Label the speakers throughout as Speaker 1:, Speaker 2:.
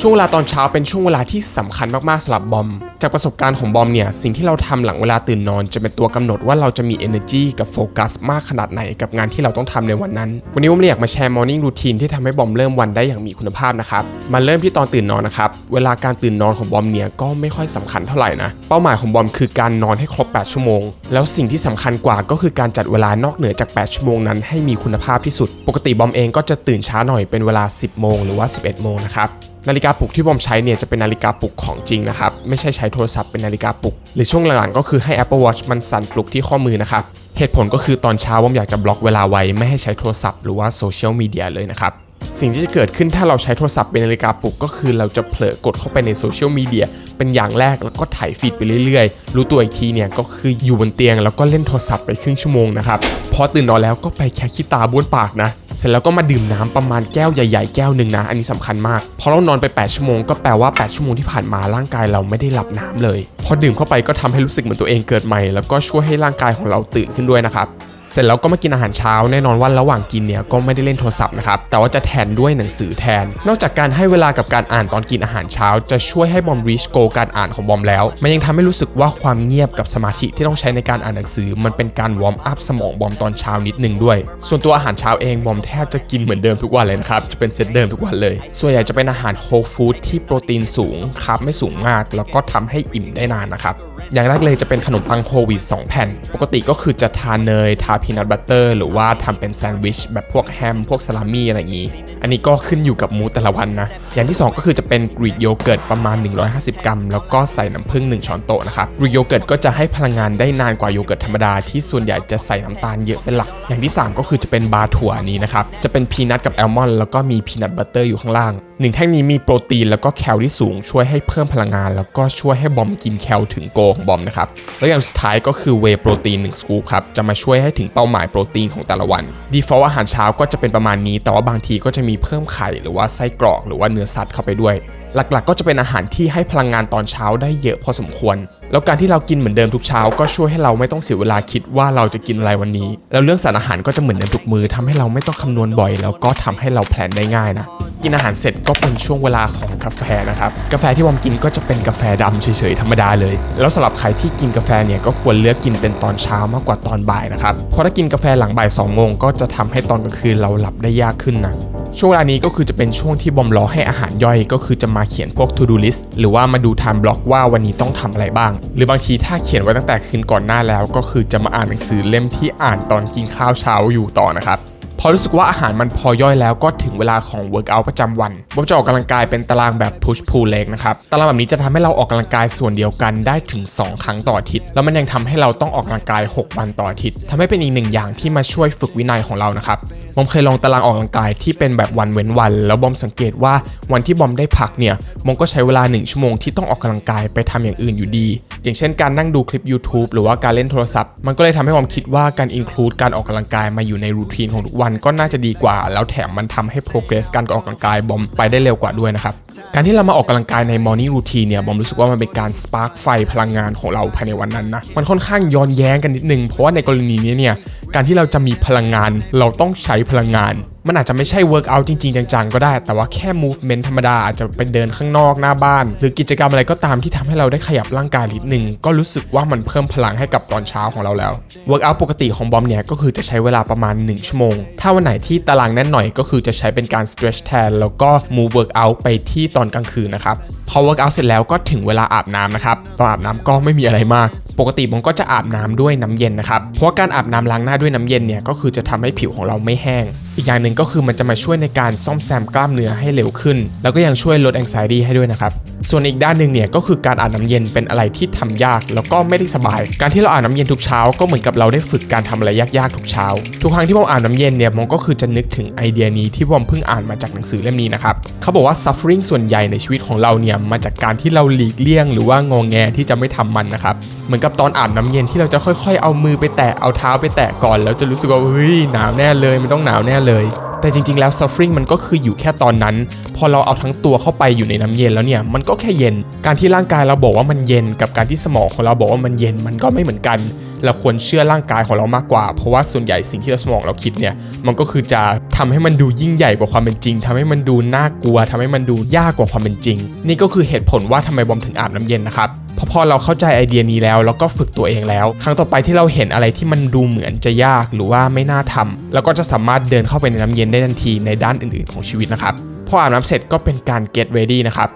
Speaker 1: ช่วงเวลาตอนเช้าเป็นช่วงเวลาที่สำคัญมากๆสำหรับบอม จากประสบการณ์ของบอมเนี่ย สิ่งที่เราทำหลังเวลาตื่นนอน จะเป็นตัวกำหนดว่าเราจะมี energy กับโฟกัสมากขนาดไหนกับงานที่เราต้องทำในวันนั้น วันนี้ผมเลยอยากมาแชร์ morning routine ที่ทำให้บอมเริ่มวันได้อย่างมีคุณภาพนะครับ มาเริ่มที่ตอนตื่นนอนนะครับ เวลาการตื่นนอนของบอมเนี่ยก็ไม่ค่อยสำคัญเท่าไหร่นะ เป้าหมายของบอมคือการนอนให้ครบ 8 ชั่วโมง แล้วสิ่งที่สำคัญกว่าก็คือการจัดเวลานอกเหนือจาก 8 ชั่วโมงนั้นให้มีคุณภาพที่สุด ปกติบอมเองก็จะตื่นช้าหน่อยเป็นเวลา 10 โมงหรือว่า 11 โมงนะครับ นาฬิกาปลุกที่บอมใช้เนี่ยจะเป็นนาฬิกาปลุกของจริงนะครับ ไม่ใช่ใช้โทรศัพท์เป็นนาฬิกาปลุก หรือช่วงหลังๆก็คือให้ Apple Watch มันสั่นปลุกที่ข้อมือนะครับ เหตุผลก็คือตอนเช้าบอมอยากจะบล็อกเวลาไว้ไม่ให้ใช้โทรศัพท์หรือว่าโซเชียลมีเดียเลยนะครับสิ่งที่จะเกิดขึ้นถ้าเราใช้โทรศัพท์เป็นนาฬิกาปลุกก็คือเราจะเผลอกดเข้าไปในโซเชียลมีเดียเป็นอย่างแรกแล้วก็ถ่ายฟีดไปเรื่อยๆ รู้ตัวอีกทีเนี่ยก็คืออยู่บนเตียงแล้วก็เล่นโทรศัพท์ไปครึ่งชั่วโมงนะครับพอตื่นนอนแล้วก็ไปแค่ขี้ตาบ้วนปากนะ เสร็จแล้วก็มาดื่มน้ำประมาณแก้วใหญ่ๆ แก้วหนึ่งนะ อันนี้สำคัญมากพอเรานอนไป 8 ชั่วโมงก็แปลว่า 8 ชั่วโมงที่ผ่านมาร่างกายเราไม่ได้หลับน้ำเลย พอดื่มเข้าไปก็ทำให้รู้สึกเหมือนตัวเองเกิดใหม่ แล้วก็ช่วยให้ร่างกายของเราตื่นขึ้นด้วยนะครับเสร็จแล้วก็มากินอาหารเช้าแน่นอนว่าระหว่างกินเนี่ยก็ไม่ได้เล่นโทรศัพท์นะครับแต่ว่าจะแทนด้วยหนังสือแทน นอกจากการให้เวลากับการอ่านตอนกินอาหารเช้า จะช่วยให้บอมรีชโกการอ่านของบอมแล้ว มันยังทำให้รู้สึกว่าความเงียบกับสมาธิที่ต้องใช้ในการอ่านหนังสือ มันเป็นการวอร์มอัพสมองบอมตอนเช้านิดนึงด้วย ส่วนตัวอาหารเช้าเองบอมแทบจะกินเหมือนเดิมทุกวันเลยนะครับจะเป็นเซตเดิมทุกวันเลย ส่วนใหญ่จะเป็นอาหารโฮลฟู้ดที่โปรตีนสูงคาร์บไม่สูงมาก แล้วก็ทำให้อิ่มได้นานนะครับอย่างแรกเลยจะเป็นขนมปังโฮวีต2แผ่น ปกติก็คือจะทาเนยทาพีนัทบัตเตอร์หรือว่าทำเป็นแซนด์วิชแบบพวกแฮม พวกซาลามี่อะไรอย่างนี้ อันนี้ก็ขึ้นอยู่กับมูแต่ละวันนะ อย่างที่ 2 ก็คือจะเป็นกรีกโยเกิร์ตประมาณ 150 กรัม แล้วก็ใส่น้ำผึ้ง1ช้อนโต๊ะนะครับกรีกโยเกิร์ตก็จะให้พลังงานได้นานกว่าโยเกิร์ตธรรมดาที่ส่วนใหญ่จะใส่น้ำตาลเยอะเป็นหลัก อย่างที่ 3 ก็คือจะเป็นบาร์ถั่วนี้นะครับ จะเป็นพีนัทกับแอลมอนด์แล้วก็มีพีนัทบัตเตอร์อยู่ข้างล่างหนึ่งแท่งนี้มีโปรตีนแล้วก็แคลที่สูงช่วยให้เพิ่มพลังงาน แล้วก็ช่วยให้บอมกินแคลถึงโกของบอมนะครับแล้วอย่างสุดท้ายก็คือเวโปรตีน1สกู๊ปครับจะมาช่วยให้ถึงเป้าหมายโปรตีนของแต่ละวันดีฟอลอาหารเช้าก็จะเป็นประมาณนี้ แต่ว่าบางทีก็จะมีเพิ่มไข่หรือว่าไส้กรอกหรือว่าเนื้อสัตว์เข้าไปด้วย หลักๆ ก็จะเป็นอาหารที่ให้พลังงานตอนเช้าได้เยอะพอสมควร แล้วการที่เรากินเหมือนเดิมทุกเช้า ก็ช่วยให้เราไม่ต้องเสียเวลาคิดว่าเราจะกินอะไรวันนี้ แล้วเรื่องสารอาหารก็จะเหมือนเดิมทุกมือทำให้เราไม่ต้องคำนวณบ่อย แล้วก็ทำให้เราแพลนได้ง่ายนะ กินอาหารเสร็จก็เป็นช่วงเวลาของกาแฟนะครับ กาแฟที่วอมกินก็จะเป็นกาแฟดำเฉยๆธรรมดาเลย แล้วสำหรับใครที่กินกาแฟเนี่ยก็ควรเลือกกินเป็นตอนเช้ามากกว่าตอนบ่ายนะครับ เพราะถ้ากินกาแฟหลังบ่าย2โมงก็จะทำให้ตอนกลางคืนเราหลับได้ยากขึ้นนะช่วงเวลานี้ก็คือจะเป็นช่วงที่บอมรอให้อาหารย่อยก็คือจะมาเขียนพวก to do list หรือว่ามาดู time block ว่าวันนี้ต้องทำอะไรบ้าง หรือบางทีถ้าเขียนไว้ตั้งแต่คืนก่อนหน้าแล้ว ก็คือจะมาอ่านหนังสือเล่มที่อ่านตอนกินข้าวเช้าอยู่ต่อนะครับ พอรู้สึกว่าอาหารมันพอย่อยแล้วก็ถึงเวลาของ workout ประจำวันบอมจะออกกำลังกายเป็นตารางแบบ push pull leg นะครับ ตารางแบบนี้จะทำให้เราออกกำลังกายส่วนเดียวกันได้ถึง 2 ครั้งต่ออาทิตย์ แล้วมันยังทำให้เราต้องออกกำลังกาย 6 วันต่ออาทิตย์ทำให้เป็นอีกหนึ่งอย่างที่มาช่วยฝึกวินัยของเรานะครับบอมเคยลองตารางออกกำลังกายที่เป็นแบบวันเว้นวัน แล้วบอมสังเกตว่าวันที่บอมได้พักเนี่ยบอมก็ใช้เวลา 1 ชั่วโมงที่ต้องออกกำลังกายไปทำอย่างอื่นอยู่ดี อย่างเช่นการนั่งดูคลิป YouTube หรือว่าการเล่นโทรศัพท์ มันก็เลยทำให้บอมคิดว่าการ include การออกกำลังกายมาอยู่ในรูทีนของทุกวันก็น่าจะดีกว่า แล้วแถมมันทำให้ progress การออกกำลังกายบอมไปได้เร็วกว่าด้วยนะครับ การที่เรามาออกกำลังกายใน morning routine เนี่ยบอมรู้สึกว่ามันเป็นการ spark ไฟพลังงานของเราภายในวันนั้นนะมันค่อนข้างย้อนแย้งกันนิดนึงเพราะว่าในกรณีนี้เนี่ยการที่เราจะมีพลังงานเราต้องใช้พลังงาน มันอาจจะไม่ใช่ workout จริง ๆ จัง ๆ ก็ได้ แต่ว่าแค่ movement ธรรมดาอาจจะไปเดินข้างนอกหน้าบ้าน หรือกิจกรรมอะไรก็ตามที่ทำให้เราได้ขยับร่างกายนิดนึง ก็รู้สึกว่ามันเพิ่มพลังให้กับตอนเช้าของเราแล้ว workout ปกติของบอมเนี่ยก็คือจะใช้เวลาประมาณ 1 ชั่วโมง ถ้าวันไหนที่ตารางแน่นหน่อยก็คือจะใช้เป็นการ stretch แทน แล้วก็ move workout ไปที่ตอนกลางคืนนะครับ พอ workout เสร็จแล้วก็ถึงเวลาอาบน้ำนะครับ ตอนอาบน้ำก็ไม่มีอะไรมาก ปกติผมก็จะอาบน้ำด้วยน้ำเย็นนะครับ เพราะการอาบน้ำล้างหน้าด้วยน้ำเย็นเนี่ยก็คือจะทำให้ผิวของเราไม่แห้ง อีกอย่างหนึ่งก็คือมันจะมาช่วยในการซ่อมแซมกล้ามเนื้อให้เร็วขึ้น แล้วก็ยังช่วยลด anxiety ให้ด้วยนะครับ ส่วนอีกด้านหนึ่งเนี่ยก็คือการอาบน้ำเย็นเป็นอะไรที่ทำยาก แล้วก็ไม่ได้สบาย การที่เราอาบน้ำเย็นทุกเช้าก็เหมือนกับเราได้ฝึกการทำอะไรยากๆทุกเช้า ทุกครั้งที่ผมอาบน้ำเย็นเนี่ยผมก็คือจะนึกถึงไอเดียนี้ที่ผมเพิ่งอ่านมาจากหนังสือเล่มนี้นะครับเขาบอกว่า suffering ส่วนใหญ่ในชีวิตของเราเนี่ยมาจากการที่เราหลีกเลี่ยง หรือว่างองแงที่จะไม่ทำมันนะครับเหมือนกับตอนอาบน้ำเย็นที่เราจะค่อยๆ เอามือไปแตะเอาเท้าไปแตะก่อนแล้วจะรู้สึกว่าเฮ้ยหนาวแน่เลยมันต้องหนาวแน่เลย แต่จริงๆแล้ว suffering มันก็คืออยู่แค่ตอนนั้น พอเราเอาทั้งตัวเข้าไปอยู่ในน้ำเย็นแล้วเนี่ยมันก็แค่เย็น การที่ร่างกายเราบอกว่ามันเย็นกับการที่สมองของเราบอกว่ามันเย็นมันก็ไม่เหมือนกัน เราควรเชื่อร่างกายของเรามากกว่า เพราะว่าส่วนใหญ่สิ่งที่เราสมองเราคิดเนี่ยมันก็คือจะทำให้มันดูยิ่งใหญ่กว่าความเป็นจริงทำให้มันดูน่ากลัวทำให้มันดูยากกว่าความเป็นจริง นี่ก็คือเหตุผลว่าทำไมบอมถึงอาบน้ำเย็นนะครับ เพราะพอเราเข้าใจไอเดียนี้แล้วแล้วก็ฝึกตัวเองแล้ว ครั้งต่อไปที่เราเห็นอะไรที่มันดูเหมือนจะยากหรือว่าไม่น่าทำเราก็จะสามารถเดินเข้าไปในน้ำเย็นได้ทันทีในด้านอื่นๆของชีวิตนะครับพออาบน้ำเสร็จก็เป็นการ get ready นะครับ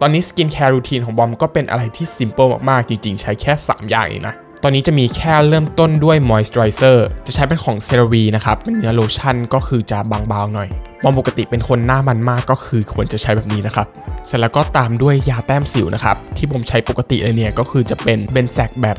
Speaker 1: ตอนนี้สกินแคร์รูทีนของบอมก็เป็นอะไรที่ simple มากๆ จริงๆ ใช้แค่ 3 อย่างเองนะ ตอนนี้จะมีแค่เริ่มต้นด้วย moisturizer จะใช้เป็นของ CeraVe นะครับ เป็นเนื้อโลชั่นก็คือจะบางๆหน่อย บอมปกติเป็นคนหน้ามันมากก็คือควรจะใช้แบบนี้นะครับ เสร็จแล้วก็ตามด้วยยาแต้มสิวนะครับ ที่ผมใช้ปกติเลยเนี่ยก็คือจะเป็นเบนแซกแบบ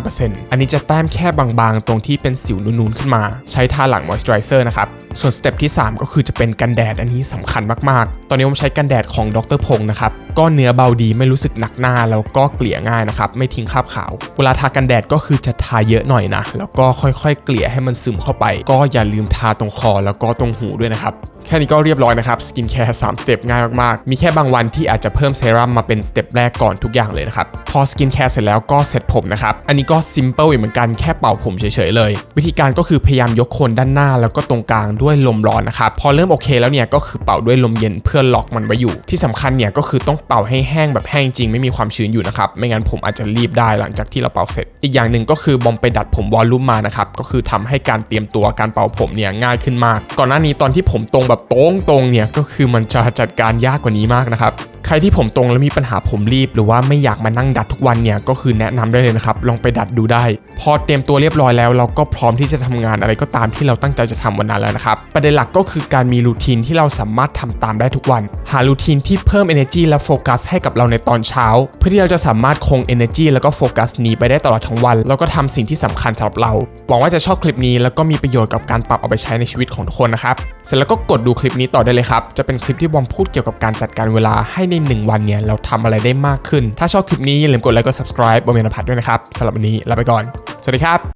Speaker 1: 2.5%อันนี้จะแต้มแค่บางๆ ตรงที่เป็นสิวนูนๆขึ้นมา ใช้ทาหลัง moisturizer นะครับ ส่วนสเต็ปที่ 3 ก็คือจะเป็นกันแดดอันนี้สำคัญมากๆ ตอนนี้ผมใช้กันแดดของดรพงศ์นะครับ ก็เนื้อเบาดีไม่รู้สึกหนักหน้าแล้วก็เกลี่ยง่ายนะครับ ไม่ทิ้งคราบขาว เวลาทากันแดดก็คือจะทาเยอะหน่อยนะ แล้วก็ค่อยๆ เกลี่ยให้มันซึมเข้าไป ก็อย่าลืมทาตรงคอแล้วก็ตรงหูด้วยนะครับ แค่นี้ก็เรียบร้อยนะครับ สกินแคร์3สเต็ปง่ายมากๆ มีแค่บางวันที่อาจจะเพิ่มเซรั่มมาเป็นสเต็ปแรกก่อนทุกอย่างเลยนะครับ พอสกินแคร์เสร็จแล้วก็เสร็จผมนะครับ อันนี้ก็ซิมเปิลเหมือนกันแค่เป่าผมเฉยๆเลย วิธีการก็คือพยายามยกโคนด้านหน้าแล้วก็ตรงกลางด้วยลมร้อนนะครับ พอเริ่มโอเคแล้วเนี่ยก็คือเป่าด้วยลมเย็นเพื่อล็อกมันไว้อยู่ ที่สำคัญเนี่ยก็คือต้องเป่าให้แห้งแบบแห้งจริงไม่มีความชื้นอยู่นะครับ ไม่งั้นผมอาจจะรีบได้หลังจากที่เราเป่าเสร็จ อีกอย่างหนึ่งก็คือบอมไปดัดผมวอลลุ่มมานะครับ ก็คือทำให้การเตรียมตัวการเป่าผมเนี่ยง่ายขึ้นมาก ก่อนหน้านี้ตอนที่ผมตรงแบบต้งตรงเนี่ยก็คือมันจะจัดการยากกว่านี้มากนะครับ ครที่ผมตรงแล้วมีปัญหาผมรีบ หรือว่าไม่อยากมานั่งดัดทุกวันเนี่ยก็คือแนะนำได้เลยนะครับลองไปดัดดูได้ พอเตรียมตัวเรียบร้อยแล้วเราก็พร้อมที่จะทำงานอะไรก็ตามที่เราตั้งใจจะทำวันนั้นแล้วนะครับประเด็นหลักก็คือการมีรูทีนที่เราสามารถทำตามได้ทุกวัน หารูทีนที่เพิ่ม energy และโฟกัสให้กับเราในตอนเช้า เพื่อที่เราจะสามารถคง energy แล้วก็โฟกัสนี้ไปได้ตลอดทั้งวัน แล้วก็ทำสิ่งที่สำคัญสำหรับเราหวังว่าจะชอบคลิปนี้แล้วก็มีประโยชน์กับการปรับเอาไปใช้ในชีวิตของทุกคนนะครับเสร็จแล้วก็กดดูคลิปนี้ต่อได้เลยครับจะเป็นคลิปที่บอมพูดเกี่ยวกับการจัดการเวลาให้ในหนึ่งวันเนี่ยเราทำอะไรได้มากขึ้น ถ้าชอบคลิปนี้อย่าลืมกดไลค์กด subscribe บอมเมนพัทด้วยนะครับสำหรับวันนี้ลาไปก่อน สวัสดีครับ